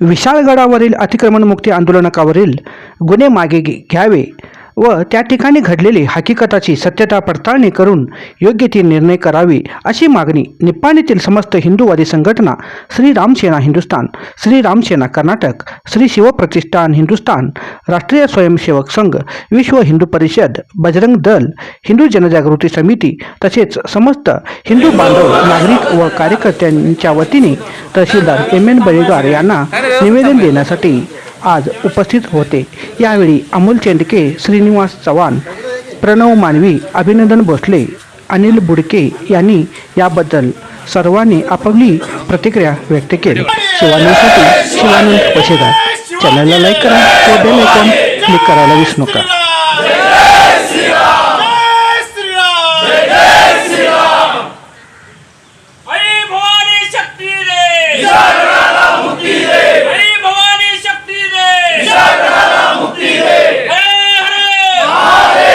विशाळगडावरील अतिक्रमणमुक्ती आंदोलनकावरील गुन्हे मागे घ्यावे व त्या ठिकाणी घडलेली हकीकताची सत्यता पडताळणी करून योग्य ती निर्णय करावी अशी मागणी निप्पाणीतील समस्त हिंदूवादी संघटना श्री रामसेना हिंदुस्थान श्री रामसेना कर्नाटक श्री शिवप्रतिष्ठान हिंदुस्थान राष्ट्रीय स्वयंसेवक संघ विश्व हिंदू परिषद बजरंग दल हिंदू जनजागृती समिती तसेच समस्त हिंदू बांधव नागरिक व कार्यकर्त्यांच्या वतीने तहसीलदार एम एन बळेगार यांना निवेदन देण्यासाठी आज उपस्थित होते. यावेळी अमोल चेंडके श्रीनिवास चव्हाण प्रणव मानवी अभिनंदन भोसले अनिल बुडके यांनी याबद्दल सर्वांनी आपापली प्रतिक्रिया व्यक्त केली. शिवानंदसाठी शिवानंद वशेदार चॅनलला लाईक करा व बेल आयकॉन क्लिक करायला विसरू नका जय श्रीराम जय श्रीराम आई भवानी शक्ती रे आई भवानी शक्ती रे हरे हरे हरे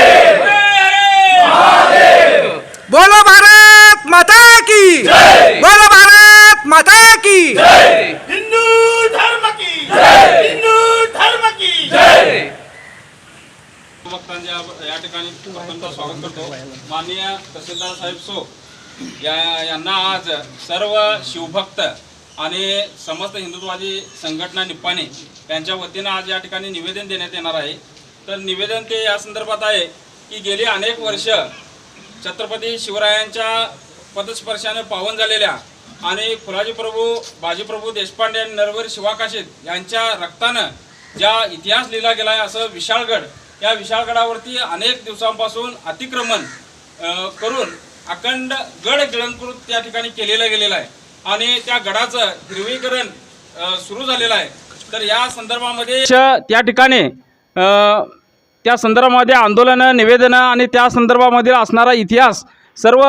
हरे बोलो भारत माता की बोलो भारत माता की हिंदू धर्म की। हिंदू धर्म की। या ठिकाणी प्रथमतः स्वागत करतो. माननीय तहसीलदार साहेब सो या यांना आज सर्व शिवभक्त आणि समस्त हिंदुत्ववादी संघटना निप्पाणी यांच्या वतीनं आज या ठिकाणी निवेदन देण्यात येणार आहे. तर निवेदन ते या संदर्भात आहे की गेली अनेक वर्ष छत्रपती शिवरायांच्या पदस्पर्शाने पावन झालेल्या आणि फुलाजी प्रभू बाजीप्रभू देशपांडे आणि नरवर शिवाकाशीत यांच्या रक्तानं ज्या इतिहास लिहिला गेला आहे असं विशाळगड या विशाळगडावरती अनेक दिवसांपासून अतिक्रमण करून अखंड गड गिळंकृत त्या ठिकाणी केलेलं गेलेलं आहे. आणि त्या गडाचं हिरवीकरण सुरू झालेलं आहे. तर या संदर्भामध्ये त्या ठिकाणी त्या संदर्भामध्ये आंदोलनं निवेदनं आणि त्या संदर्भामध्ये असणारा इतिहास सर्व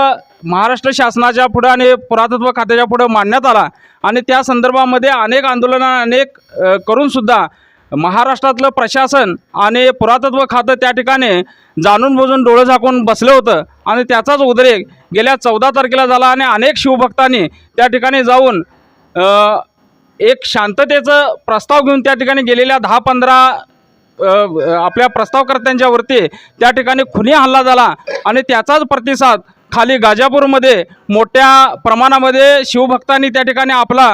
महाराष्ट्र शासनाच्या पुढं आणि पुरातत्व खात्याच्या पुढं मांडण्यात आला. आणि त्या संदर्भामध्ये अनेक आंदोलनं अनेक करूनसुद्धा महाराष्ट्रातलं प्रशासन आणि पुरातत्व खातं त्या ठिकाणी जाणून बुजून डोळं झाकून बसलं होतं. आणि त्याचाच उद्रेक गेल्या चौदा तारखेला झाला आणि अनेक शिवभक्तांनी त्या ठिकाणी जाऊन एक शांततेचं प्रस्ताव घेऊन त्या ठिकाणी गेलेल्या दहा पंधरा आपल्या प्रस्तावकर्त्यांच्यावरती त्या ठिकाणी खुनी हल्ला झाला. आणि त्याचाच प्रतिसाद खाली गाजापूरमध्ये मोठ्या प्रमाणामध्ये शिवभक्तांनी त्या ठिकाणी आपला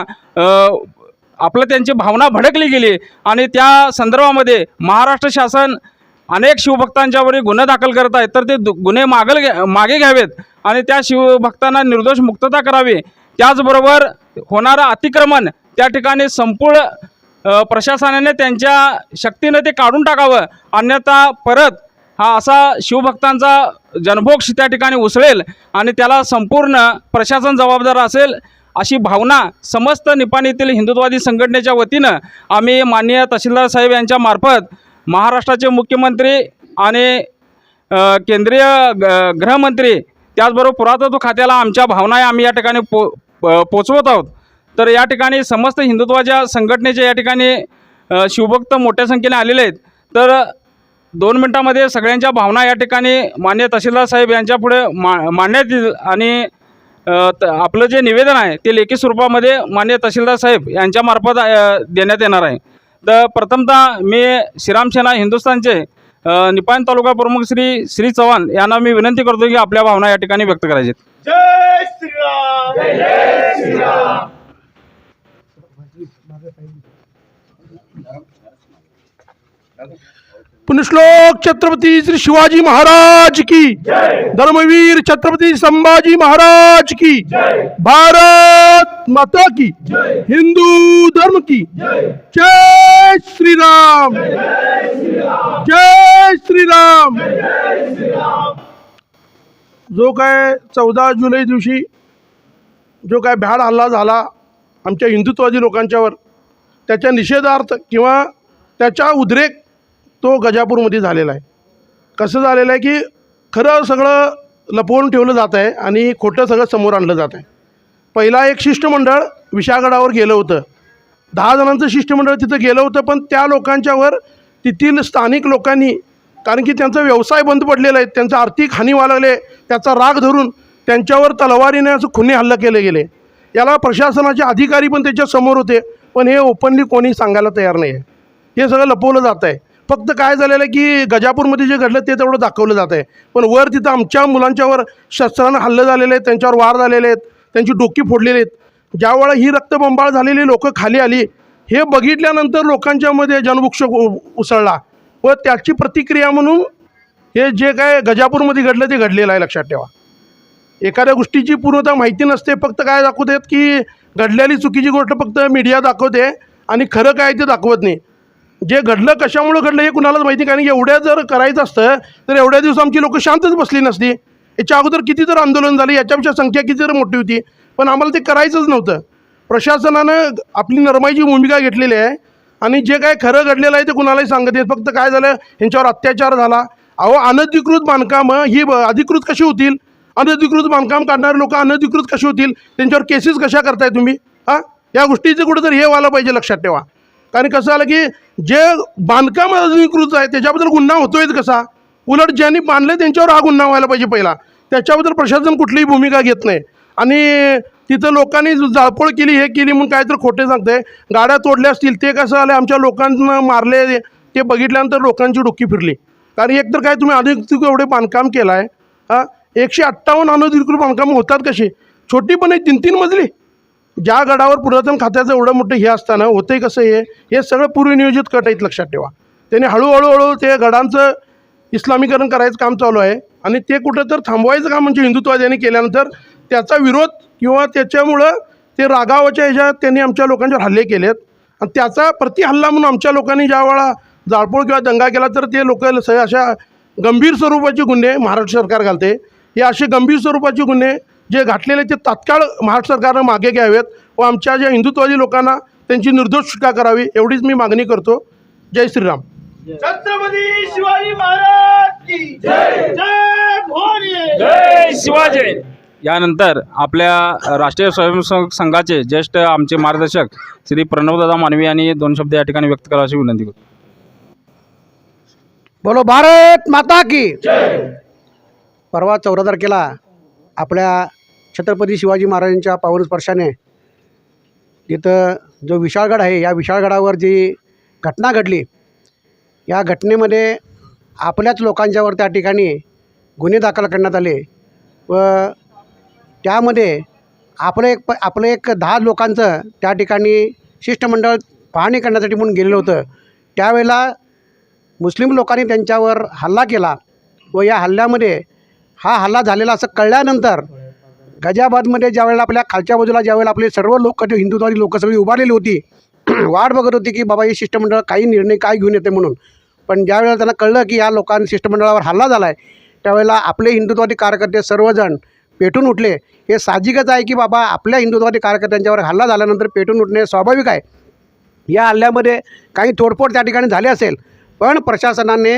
आपलं त्यांची भावना भडकली गेली. आणि त्या संदर्भामध्ये महाराष्ट्र शासन अनेक शिवभक्तांच्यावरही गुन्हे दाखल करत आहेत तर ते दु- गुन्हे मागल घ्या- मागे घ्यावेत आणि त्या शिवभक्तांना निर्दोष मुक्तता करावी. त्याचबरोबर होणारं अतिक्रमण त्या ठिकाणी संपूर्ण प्रशासनाने त्यांच्या शक्तीनं ते काढून टाकावं. अन्यथा परत हा असा शिवभक्तांचा जनभोक्ष त्या ठिकाणी उसळेल आणि त्याला संपूर्ण प्रशासन जबाबदार असेल अशी भावना समस्त निपाणीतील हिंदुत्ववादी संघटनेच्या वतीनं आम्ही माननीय तहसीलदार साहेब यांच्या मार्फत महाराष्ट्राचे मुख्यमंत्री आणि केंद्रीय ग- गृहमंत्री त्याचबरोबर पुरातत्व खात्याला आमच्या भावना आम्ही या ठिकाणी पो प- पोचवत आहोत. तर या ठिकाणी समस्त हिंदुत्वाच्या संघटनेच्या या ठिकाणी शिवभक्त मोठ्या संख्येने आलेले आहेत. तर दोन मिनटामध्ये सगळ्यांच्या भावना या ठिकाणी मान्य तहसीलदार साहेब यांच्या पुढे मा मांडण्यात येईल आणि त- आपलं जे निवेदन आहे ते लेखी स्वरूपामध्ये मान्य तहसीलदार साहेब यांच्यामार्फत देण्यात येणार आहे. तर प्रथमतः मी श्रीरामसेना हिंदुस्थानचे निपाण तालुका प्रमुख श्री श्री चव्हाण यांना मी विनंती करतो की आपल्या भावना या ठिकाणी व्यक्त करायचे जय श्रीराम जय श्रीराम पुण्यश्लोक छत्रपती श्री शिवाजी महाराज की। धर्मवीर छत्रपती संभाजी महाराज की। भारत माता की। हिंदू धर्म की। जय। श्री राम। जय श्री राम। जो काय चौदा जुलै दिवशी जो काय भ्याड हल्ला झाला आमच्या हिंदुत्वादी लोकांच्यावर त्याच्या निषेधार्थ किंवा त्याच्या उद्रेक तो गजापूरमध्ये झालेला आहे. कसं झालेलं आहे की खरं सगळं लपवून ठेवलं जात आहे आणि खोटं सगळं समोर आणलं जात आहे. पहिला एक शिष्टमंडळ विशाळगडावर गेलं होतं. दहा जणांचं शिष्टमंडळ तिथं गेलं होतं पण त्या लोकांच्यावर तेथील स्थानिक लोकांनी कारण की त्यांचा व्यवसाय बंद पडलेला आहे त्यांचं आर्थिक हानी वाढवले त्याचा राग धरून त्यांच्यावर तलवारीने असं खुन्हे हल्ला केले गेले. याला प्रशासनाचे अधिकारी पण त्याच्यासमोर होते पण हे ओपनली कोणी सांगायला तयार नाही आहे हे सगळं लपवलं जात आहे. फक्त काय झालेलं आहे की गजापूरमध्ये जे घडलं ते तेवढं दाखवलं जात आहे. पण वर तिथं आमच्या मुलांच्यावर शस्त्रानं हल्लं झालेले आहेत त्यांच्यावर वार झालेले आहेत त्यांची डोकी फोडलेली आहेत. ज्यावेळा ही रक्तबंबाळ झालेली लोकं खाली आली हे बघितल्यानंतर लोकांच्यामध्ये जनवृक्ष उ- उसळला व त्याची प्रतिक्रिया म्हणून हे जे काय गजापूरमध्ये घडलं ते घडलेलं आहे लक्षात ठेवा. एखाद्या गोष्टीची पूर्णतः माहिती नसते फक्त काय दाखवतात की घडलेली चुकीची गोष्ट फक्त मीडिया दाखवते आणि खरं काय ते दाखवत नाही. जे घडलं कशामुळं घडलं हे कुणालाच माहिती कारण की एवढ्या जर करायचं असतं तर एवढ्या दिवस आमची लोक शांतच बसली नसती. याच्या अगोदर किती तर आंदोलन झालं याच्यापेक्षा संख्या किती तर मोठी होती पण आम्हाला ते करायचंच नव्हतं. प्रशासनानं आपली नरमाईची भूमिका घेतलेली आहे. आणि जे काय खरं घडलेलं आहे ते कुणालाही सांगत येत फक्त काय झालं ह्यांच्यावर अत्याचार झाला. अहो अनधिकृत बांधकामं ही ब- अधिकृत कशी होतील? अनधिकृत बांधकाम काढणारे लोक अनधिकृत कशी होतील? त्यांच्यावर केसेस कशा करताय तुम्ही? हां? या गोष्टीचं कुठंतरी हे व्हायला पाहिजे लक्षात ठेवा. कारण कसं झालं की जे बांधकाम अनधिकृत आहे त्याच्याबद्दल गुन्हा होतोय कसा? उलट ज्यांनी बांधले त्यांच्यावर हा गुन्हा व्हायला पाहिजे पहिला. त्याच्याबद्दल प्रशासन कुठलीही भूमिका घेत नाही. आणि तिथं लोकांनी जाळपोळ केली हे केली म्हणून काय तर खोटे सांगते गाड्या तोडल्या असतील ते कसं आलं आमच्या लोकांना मारले ते बघितल्यानंतर लोकांची डोकी फिरली. कारण एकतर काय तुम्ही अनधिकृत एवढे बांधकाम केलं आहे हां? एकशे अठ्ठावन्न अनधिकृत बांधकामं होतात कशी छोटी पण एक तीन तीन मजली. ज्या गडावर पुरातन खात्याचं एवढं मोठं हे असताना होते कसं हे? हे सगळं पूर्वनियोजित कट आहेत लक्षात ठेवा. त्याने हळूहळू हळू ते गडांचं इस्लामीकरण करायचं काम चालू आहे आणि ते कुठं तर थांबवायचं काम म्हणजे हिंदुत्ववाद्यांनी केल्यानंतर त्याचा विरोध किंवा त्याच्यामुळं ते रागावाच्या ह्याच्यात त्यांनी आमच्या लोकांच्यावर हल्ले केलेत. आणि त्याचा प्रतिहल्ला म्हणून आमच्या लोकांनी ज्या वेळा जाळपोळ किंवा दंगा केला तर ते लोक अशा गंभीर स्वरूपाचे गुन्हे महाराष्ट्र सरकार घालते. हे असे गंभीर स्वरूपाचे गुन्हे जे घातलेले ते तात्काळ महाराष्ट्र सरकारनं मागे घ्यावेत व आमच्या ज्या हिंदुत्वादी लोकांना त्यांची निर्दोष सुटका करावी एवढीच मी मागणी करतो. जय श्रीराम. छत्रपती शिवाजी महाराज की जय. जय भवानी जय शिवाजी. यानंतर आपल्या राष्ट्रीय स्वयंसेवक संघाचे ज्येष्ठ आमचे मार्गदर्शक श्री प्रणवदादा मानवी यांनी दोन शब्द या ठिकाणी व्यक्त करावी अशी विनंती करतो. बोलो भारत माता की. परवा चौदा तारखेला आपल्या छत्रपती शिवाजी महाराजांच्या पावनस्पर्शाने स्पर्शाने तिथं जो विशाळगड आहे या विशाळगडावर जी घटना घडली या घटनेमध्ये आपल्याच लोकांच्यावर त्या ठिकाणी गुन्हे दाखल करण्यात आले व त्यामध्ये आपलं एक प आपलं एक दहा लोकांचं त्या ठिकाणी शिष्टमंडळ पाहणी करण्यासाठी म्हणून गेलेलं होतं. त्यावेळेला मुस्लिम लोकांनी त्यांच्यावर हल्ला केला व या हल्ल्यामध्ये हा हल्ला झालेला असं कळल्यानंतर गजाबादमध्ये ज्यावेळेला आपल्या खालच्या बाजूला ज्यावेळेला आपले सर्व लोक हिंदुत्वादी लोक सगळी उभारलेली होती वाट बघत होती की बाबा हे शिष्टमंडळ काही निर्णय काय घेऊन येते म्हणून. पण ज्यावेळेला त्यांना कळलं की या लोकांनी शिष्टमंडळावर हल्ला झाला आहे त्यावेळेला आपले हिंदुत्वादी कार्यकर्ते सर्वजण पेटून उठले. हे साहजिकच आहे की बाबा आपल्या हिंदुत्वादी कार्यकर्त्यांच्यावर हल्ला झाल्यानंतर पेटून उठणे स्वाभाविक आहे. या हल्ल्यामध्ये काही तोडफोड त्या ठिकाणी झाली असेल पण प्रशासनाने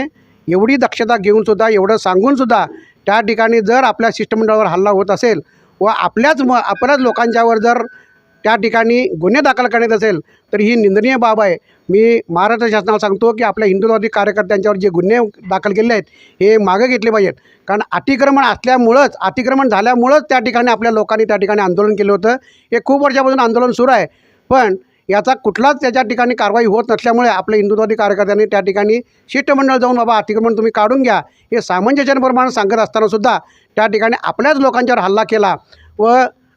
एवढी दक्षता घेऊनसुद्धा एवढं सांगूनसुद्धा त्या ठिकाणी जर आपल्या शिष्टमंडळावर हल्ला होत असेल व आपल्याच म आपल्याच लोकांच्यावर जर त्या ठिकाणी गुन्हे दाखल करण्यात असेल तर ही निंदनीय बाब आहे. मी महाराष्ट्र शासनाला सांगतो की आपल्या हिंदुत्ववादी कार्यकर्त्यांच्यावर जे गुन्हे दाखल केले आहेत हे मागं घेतले पाहिजेत. कारण अतिक्रमण असल्यामुळंच अतिक्रमण झाल्यामुळंच त्या ठिकाणी आपल्या लोकांनी त्या ठिकाणी आंदोलन केलं होतं. हे खूप वर्षापासून आंदोलन सुरू आहे. पण याचा कुठलाच त्याच्या ठिकाणी कारवाई होत नसल्यामुळे आपल्या हिंदुत्ववादी कार्यकर्त्यांनी त्या ठिकाणी शिष्टमंडळ जाऊन बाबा अतिक्रमण तुम्ही काढून घ्या हे सामंजस्याप्रमाणे सांगत असतानासुद्धा त्या ठिकाणी आपल्याच लोकांच्यावर हल्ला केला व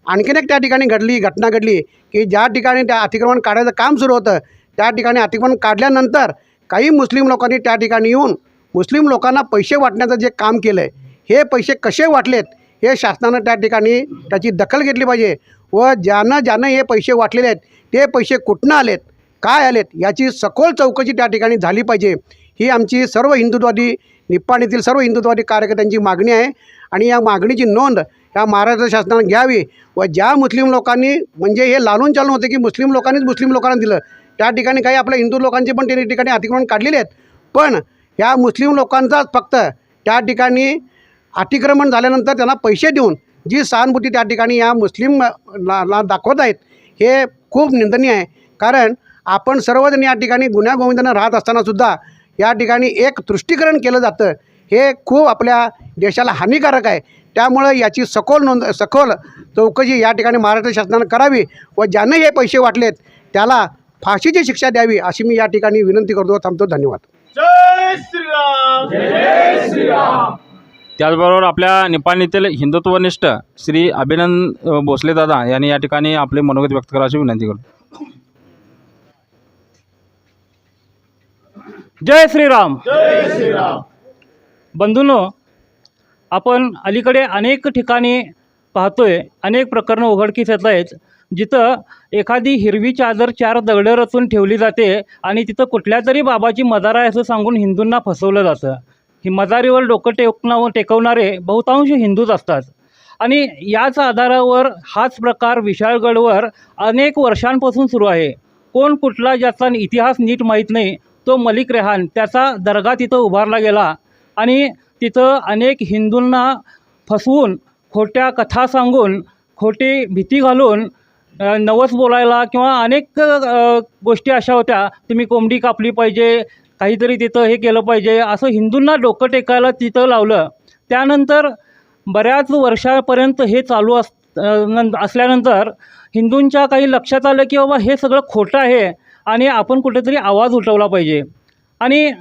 आणखीन एक त्या ठिकाणी घडली घटना घडली की ज्या ठिकाणी त्या अतिक्रमण काढायचं काम सुरू होतं त्या ठिकाणी अतिक्रमण काढल्यानंतर काही मुस्लिम लोकांनी त्या ठिकाणी येऊन मुस्लिम लोकांना पैसे वाटण्याचं जे काम केलं आहे हे पैसे कसे वाटलेत हे शासनानं त्या ठिकाणी त्याची दखल घेतली पाहिजे व ज्यानं ज्यानं हे पैसे वाटलेले आहेत ते पैसे कुठनं आलेत काय आलेत याची सखोल चौकशी त्या ठिकाणी झाली पाहिजे. ही आमची सर्व हिंदुत्वादी निप्पाणीतील सर्व हिंदुत्वादी कार्यकर्त्यांची मागणी आहे. आणि या मागणीची नोंद या महाराष्ट्र शासनानं घ्यावी व ज्या मुस्लिम लोकांनी म्हणजे हे लालून चालून होते की मुस्लिम लोकांनीच मुस्लिम लोकांना दिलं. त्या ठिकाणी काही आपल्या हिंदू लोकांचे पण त्यांनी ठिकाणी अतिक्रमण काढलेले आहेत. पण ह्या मुस्लिम लोकांचाच फक्त त्या ठिकाणी अतिक्रमण झाल्यानंतर त्यांना पैसे देऊन जी सहानुभूती त्या ठिकाणी या मुस्लिम ला ला दाखवत आहेत हे खूप निंदनीय आहे. कारण आपण सर्वजण या ठिकाणी गुन्ह्यागोविंदानं राहत असतानासुद्धा या ठिकाणी एक तुष्टीकरण केलं जातं. हे खूप आपल्या देशाला हानिकारक आहे. त्यामुळं याची सखोल नोंद सखोल चौकशी या ठिकाणी महाराष्ट्र शासनानं करावी व ज्यानं हे पैसे वाटलेत त्याला फाशीची शिक्षा द्यावी अशी मी या ठिकाणी विनंती करतो थांबतो. धन्यवाद. जय श्रीराम. जय श्रीराम. त्याचबरोबर आपल्या निपाणीतील हिंदुत्वनिष्ठ श्री अभिनंद भोसले दादा यांनी या ठिकाणी आपले मनोगत व्यक्त करायची विनंती करतो. जय श्रीराम. जय श्रीराम. बंधूंनो आपण अलीकडे अनेक ठिकाणी पाहतोय अनेक प्रकरणं उघडकीस येत आहेत. जिथं एखादी हिरवी चादर चार दगडं रचून ठेवली जाते आणि तिथं कुठल्या तरी बाबाची मदार आहे असं सांगून हिंदूंना फसवलं जातं. ही मदारीवर डोकं टेकणं टेकवणारे बहुतांश हिंदूच असतात. आणि याच आधारावर हाच प्रकार विशाळगडवर अनेक वर्षांपासून सुरू आहे. कोण कुठला ज्याचा इतिहास नीट माहीत नाही तो मलिक रेहान त्याचा दर्गा तिथं उभारला गेला. आणि तिथं अनेक हिंदूंना फसवून खोट्या कथा सांगून खोटी भीती घालून नवस बोलायला किंवा अनेक गोष्टी अशा होत्या तुम्ही कोंबडी कापली पाहिजे काहीतरी तिथं हे केलं पाहिजे असं हिंदूंना डोकं टेकायला तिथं लावलं. त्यानंतर बऱ्याच वर्षापर्यंत हे चालू अस असल्यानंतर हिंदूंच्या काही लक्षात आलं की बाबा हे सगळं खोटं आहे. आणि आपण कुठेतरी आवाज उठवला पाहिजे. आणि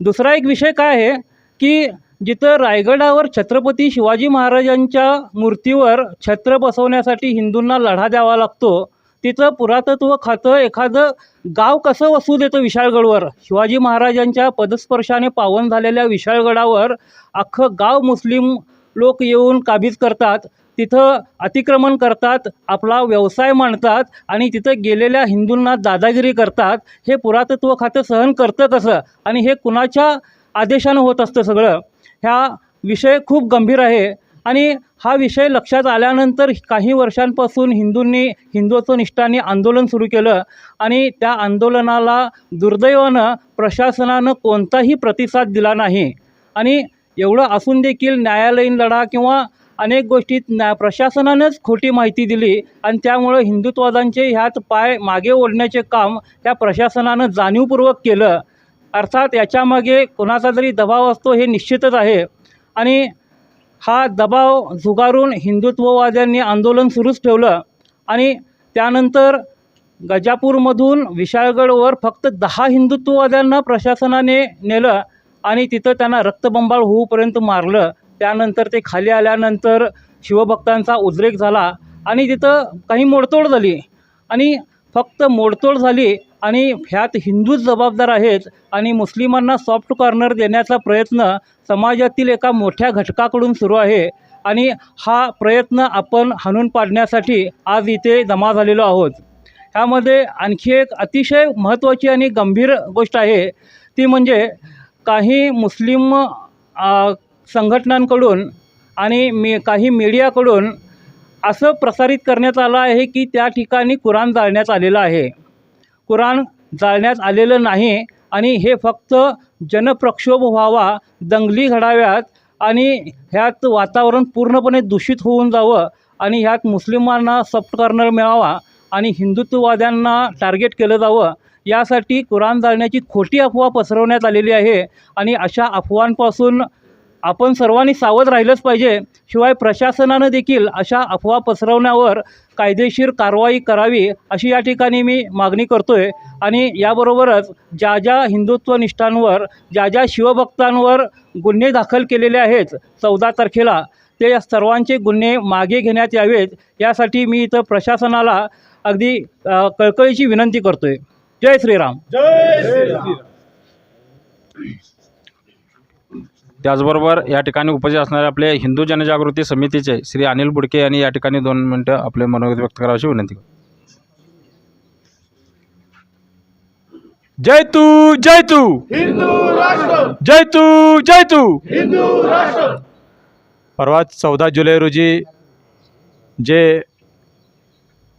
दुसरा एक विषय काय आहे की जिथं रायगडावर छत्रपती शिवाजी महाराजांच्या मूर्तीवर छत्र बसवण्यासाठी हिंदूंना लढा द्यावा लागतो तिथं पुरातत्व खातं एखादं गाव कसं वसू देतं विशाळगडवर? शिवाजी महाराजांच्या पदस्पर्शाने पावन झालेल्या विशाळगडावर अख्खं गाव मुस्लिम लोक येऊन काबीज करतात. तिथं अतिक्रमण करतात आपला व्यवसाय मांडतात आणि तिथं गेलेल्या हिंदूंना दादागिरी करतात हे पुरातत्व खातं सहन करतं कसं? आणि हे कुणाच्या आदेशानं होत असतं सगळं? ह्या विषय खूप गंभीर आहे. आणि हा विषय लक्षात आल्यानंतर काही वर्षांपासून हिंदूंनी हिंदुत्वनिष्ठांनी आंदोलन सुरू केलं आणि त्या आंदोलनाला दुर्दैवानं प्रशासनानं कोणताही प्रतिसाद दिला नाही. आणि एवढं असून देखील न्यायालयीन लढा किंवा अनेक गोष्टीत प्रशासनानंच खोटी माहिती दिली आणि त्यामुळं हिंदुत्वादांचे ह्यात पाय मागे ओढण्याचे काम त्या प्रशासनानं जाणीवपूर्वक केलं. अर्थात याच्यामागे कोणाचा जरी दबाव असतो हे निश्चितच आहे. आणि हा दबाव झुगारून हिंदुत्ववाद्यांनी आंदोलन सुरूच ठेवलं. आणि त्यानंतर गजापूरमधून विशाळगडवर फक्त दहा हिंदुत्ववाद्यांना प्रशासनाने नेलं आणि तिथं त्यांना रक्तबंबाळ होऊपर्यंत मारलं. त्यानंतर ते खाली आल्यानंतर शिवभक्तांचा उद्रेक झाला आणि तिथं काही मोडतोड झाली. आणि फक्त मोडतोड झाली आणि ह्यात हिंदूच जबाबदार आहेत आणि मुस्लिमांना सॉफ्ट कॉर्नर देण्याचा प्रयत्न समाजातील एका मोठ्या घटकाकडून सुरू आहे. आणि हा प्रयत्न आपण हाणून पाडण्यासाठी आज इथे जमा झालेलो आहोत. ह्यामध्ये आणखी एक अतिशय महत्त्वाची आणि गंभीर गोष्ट आहे. ती म्हणजे काही मुस्लिम संघटनांकडून आणि मी काही मीडियाकडून असं प्रसारित करण्यात आलं आहे की त्या ठिकाणी कुराण जाळण्यात आलेलं आहे. कुराण जाळण्यात आलेलं नाही आणि हे फक्त जनप्रक्षोभ व्हावा दंगली घडाव्यात आणि ह्यात वातावरण पूर्णपणे दूषित होऊन जावं आणि ह्यात मुस्लिमांना सॉफ्ट कॉर्नर मिळावा आणि हिंदुत्ववाद्यांना टार्गेट केलं जावं यासाठी कुराण जाळण्याची खोटी अफवा पसरवण्यात आलेली आहे आणि अशा अफवांपासून आपण सर्वांनी सावध राहिलंच पाहिजे. शिवाय प्रशासनानं देखील अशा अफवा पसरवण्यावर कायदेशीर कारवाई करावी अशी या ठिकाणी मी मागणी करतो आहे आणि याबरोबरच ज्या ज्या हिंदुत्वनिष्ठांवर ज्या ज्या शिवभक्तांवर गुन्हे दाखल केलेले आहेत चौदा तारखेला ते या सर्वांचे गुन्हे मागे घेण्यात यावेत. यासाठी मी इथं प्रशासनाला अगदी कळकळीची विनंती करतो आहे जय श्रीराम. जय श्रीराम. त्याचबरोबर या ठिकाणी उपस्थित असणारे आपले हिंदू जनजागृती समितीचे श्री अनिल बुडके यांनी या ठिकाणी दोन मिनटं आपले मनोगत व्यक्त करायची विनंती जय तू जय तू. हिंदू राष्ट्र. जय तू जय तू. हिंदू राष्ट्र. परवा चौदा जुलै रोजी जे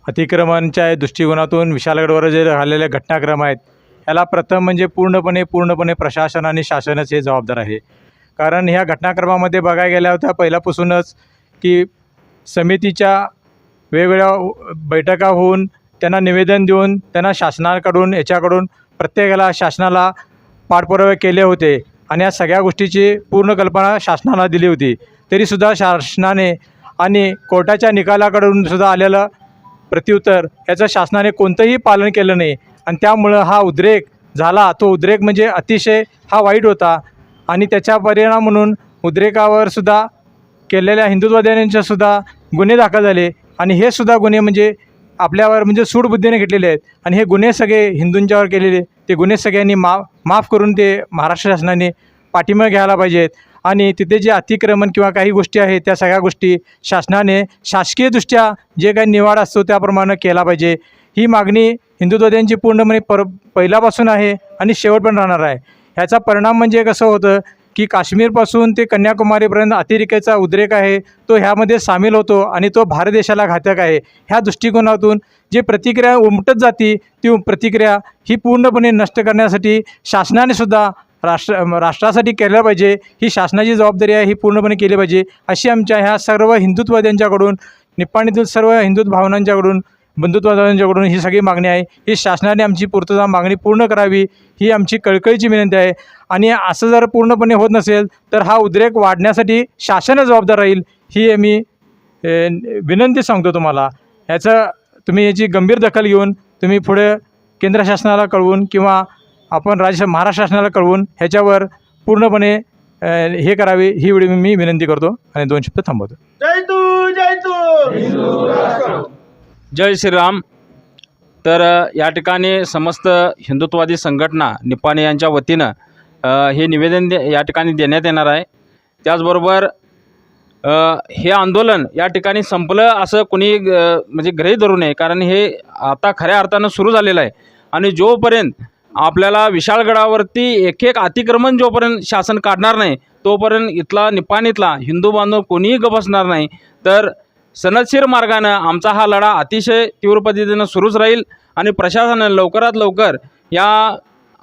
अतिक्रमणच्या दृष्टिकोनातून विशालगडवर जे झालेले घटनाक्रम आहेत याला प्रथम म्हणजे पूर्णपणे पूर्णपणे प्रशासन आणि शासनच हे जबाबदार आहे. कारण ह्या घटनाक्रमामध्ये बघायला गेल्या होत्या पहिल्यापासूनच की समितीच्या वेगवेगळ्या बैठका होऊन त्यांना निवेदन देऊन त्यांना शासनाकडून याच्याकडून प्रत्येकाला शासनाला पाठपुरावे केले होते आणि या सगळ्या गोष्टीची पूर्ण कल्पना शासनाला दिली होती. तरीसुद्धा शासनाने आणि कोर्टाच्या निकालाकडून सुद्धा आलेलं प्रत्युत्तर याचं शासनाने कोणतंही पालन केलं नाही. आणि त्यामुळं हा उद्रेक झाला. तो उद्रेक म्हणजे अतिशय हा वाईट होता. आणि त्याच्या परिणाम म्हणून उद्रेकावर सुद्धा केलेल्या हिंदुत्ववाद्यांच्यासुद्धा गुन्हे दाखल झाले. आणि हे सुद्धा गुन्हे म्हणजे आपल्यावर म्हणजे सूडबुद्धीने घेतलेले आहेत. आणि हे गुन्हे सगळे हिंदूंच्यावर केलेले ते गुन्हे सगळ्यांनी मा माफ करून ते महाराष्ट्र शासनाने पाठिंबा घ्यायला पाहिजेत. आणि तिथे जे अतिक्रमण किंवा काही गोष्टी आहेत त्या सगळ्या गोष्टी शासनाने शासकीयदृष्ट्या जे काही निवाड असतो त्याप्रमाणे केला पाहिजे. ही मागणी हिंदुत्ववाद्यांची पूर्णपणे पर पहिल्यापासून आहे आणि शेवट पण राहणार आहे. ह्याचा परिणाम म्हणजे कसं होतं की काश्मीरपासून ते कन्याकुमारीपर्यंत अतिरेकेचा उद्रेक आहे तो ह्यामध्ये सामील होतो आणि तो भारत देशाला घातक आहे. ह्या दृष्टिकोनातून जी प्रतिक्रिया उमटत जाती ती प्रतिक्रिया ही पूर्णपणे नष्ट करण्यासाठी शासनाने सुद्धा राष्ट्र राष्ट्रासाठी केलं पाहिजे. ही शासनाची जबाबदारी आहे ही पूर्णपणे केली पाहिजे. अशी आमच्या ह्या सर्व हिंदुत्ववाद्यांच्याकडून निप्पाणीतील सर्व हिंदुत्व भावनांच्याकडून बंधुत्ववाद्यांच्याकडून ही सगळी मागणी आहे. ही शासनाने आमची पूर्तता मागणी पूर्ण करावी ही आमची कळकळीची विनंती आहे. आणि असं जर पूर्णपणे होत नसेल तर हा उद्रेक वाढण्यासाठी शासन जबाबदार राहील ही मी विनंती सांगतो तुम्हाला. याचं तुम्ही याची गंभीर दखल घेऊन तुम्ही पुढे केंद्र शासनाला कळवून किंवा आपण राज्य महाराष्ट्र शासनाला कळवून ह्याच्यावर पूर्णपणे हे करावे ही वेळी मी विनंती करतो. आणि दोन शब्द थांबवतो. जय तू जय तू जय श्रीराम. तर या ठिकाणी समस्त हिंदुत्ववादी संघटना निपाणी यांच्या वतीनं हे निवेदन दे या ठिकाणी देण्यात येणार आहे. त्याचबरोबर हे आंदोलन या ठिकाणी संपलं असं कोणी म्हणजे ग्रही धरू नये कारण हे आता खऱ्या अर्थानं सुरू झालेलं आहे. आणि जोपर्यंत आपल्याला विशाळगडावरती एक एक अतिक्रमण जोपर्यंत शासन काढणार नाही तोपर्यंत इथला निपाणीतला हिंदू बांधव कोणीही गबसणार नाही. तर सनदशीर मार्गानं आमचा हा लढा अतिशय तीव्र पद्धतीनं सुरूच राहील आणि प्रशासनानं लवकरात लवकर या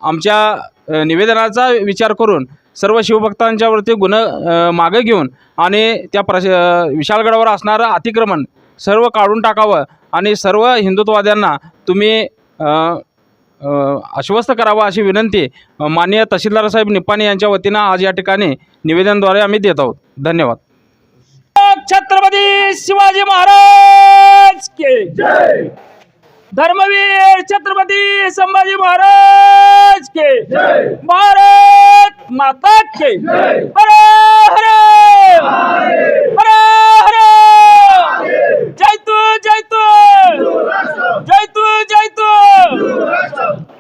आमच्या निवेदनाचा विचार करून सर्व शिवभक्तांच्यावरती गुन्हा मागे मागं घेऊन आणि त्या प्रश विशालगडावर विशाळगडावर असणारं अतिक्रमण सर्व काढून टाकावं आणि सर्व हिंदुत्ववाद्यांना तुम्ही आश्वस्त करावं अशी विनंती माननीय तहसीलदार साहेब निपाणी यांच्या वतीनं आज या ठिकाणी निवेदनद्वारे आम्ही देत आहोत. धन्यवाद. छत्रपती शिवाजी महाराज के धर्मवीर छत्रपती संभाजी महाराज के भारत माता के हर हर. जय तू जय तू. जय तू जय तू.